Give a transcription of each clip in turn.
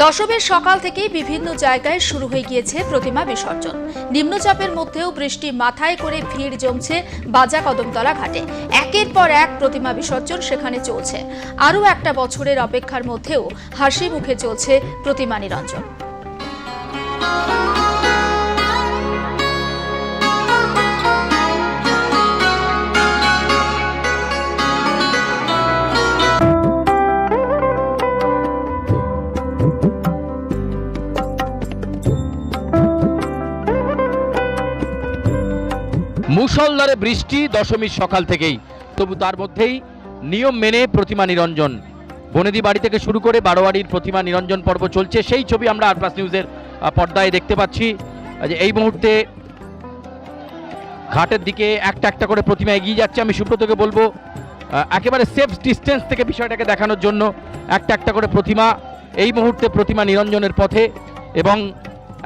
দশমীর সকাল থেকেই বিভিন্ন জায়গায় শুরু হয়ে গিয়েছে প্রতিমা বিসর্জন। নিম্নচাপের মধ্যেও বৃষ্টি মাথায় করে ভিড় জমছে বাজা কদমতলা ঘাটে। একের পর এক প্রতিমা বিসর্জন সেখানে চলছে। আরও একটা বছরের অপেক্ষার মধ্যেও হাসি মুখে চলছে প্রতিমা নিরঞ্জন। মুষলধারে বৃষ্টি দশমীর সকাল থেকেই। তবু তার মধ্যেই নিয়ম মেনে প্রতিমা নিরঞ্জন। বনেদি বাড়ি থেকে শুরু করে বারোয়ারির প্রতিমা নিরঞ্জন পর্ব চলছে। সেই ছবি আমরা আর প্লাস নিউজের পর্দায় দেখতে পাচ্ছি। যে এই মুহূর্তে ঘাটের দিকে একটা একটা করে প্রতিমা এগিয়ে যাচ্ছে। আমি সুব্রতকে বলব একেবারে সেফ ডিস্টেন্স থেকে বিষয়টাকে দেখানোর জন্য একটা একটা করে প্রতিমা, এই মুহূর্তে প্রতিমা নিরঞ্জনের পথে এবং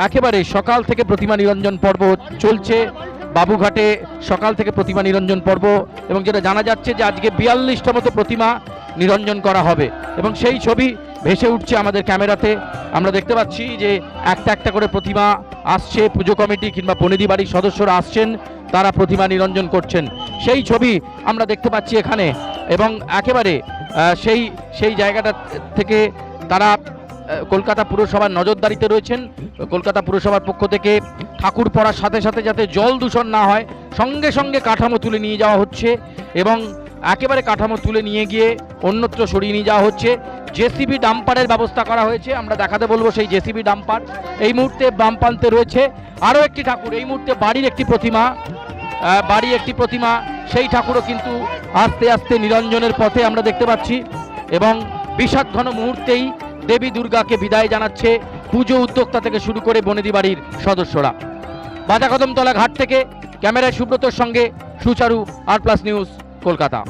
একেবারে সকাল থেকে প্রতিমা নিরঞ্জন পর্ব চলছে। বাবুঘাটে সকাল থেকে প্রতিমা নিরঞ্জন পর্ব এবং যেটা জানা যাচ্ছে যে আজকে বিয়াল্লিশটা মতো প্রতিমা নিরঞ্জন করা হবে এবং সেই ছবি ভেসে উঠছে আমাদের ক্যামেরাতে। আমরা দেখতে পাচ্ছি যে একটা একটা করে প্রতিমা আসছে, পুজো কমিটি কিংবা বনেদি বাড়ির সদস্যরা আসছেন, তারা প্রতিমা নিরঞ্জন করছেন। সেই ছবি আমরা দেখতে পাচ্ছি এখানে এবং একেবারে সেই সেই জায়গাটা থেকে তারা কলকাতা পুরসভার নজরদারিতে রয়েছেন। কলকাতা পুরসভার পক্ষ থেকে ঠাকুর পড়ার সাথে সাথে যাতে জল দূষণ না হয়, সঙ্গে সঙ্গে কাঠামো তুলে নিয়ে যাওয়া হচ্ছে এবং একেবারে কাঠামো তুলে নিয়ে গিয়ে অন্যত্র সরিয়ে নিয়ে যাওয়া হচ্ছে। জেসিবি ডাম্পারের ব্যবস্থা করা হয়েছে, আমরা দেখাতে বলব সেই জেসিবি ডাম্পার। এই মুহূর্তে বাম প্রান্তে রয়েছে আরও একটি ঠাকুর, এই মুহূর্তে বাড়ির একটি প্রতিমা বাড়ি একটি প্রতিমা, সেই ঠাকুরও কিন্তু আস্তে আস্তে নিরঞ্জনের পথে আমরা দেখতে পাচ্ছি এবং বিষাদ ঘন মুহূর্তেই দেবী দুর্গাকে বিদায় জানাচ্ছে পুজো উদ্যোক্তা থেকে শুরু করে বনেদি বাড়ির সদস্যরা। বাজাকদমতলা ঘাট থেকে ক্যামেরায় সুব্রতর সঙ্গে সুচারু আর প্লাস নিউজ কলকাতা।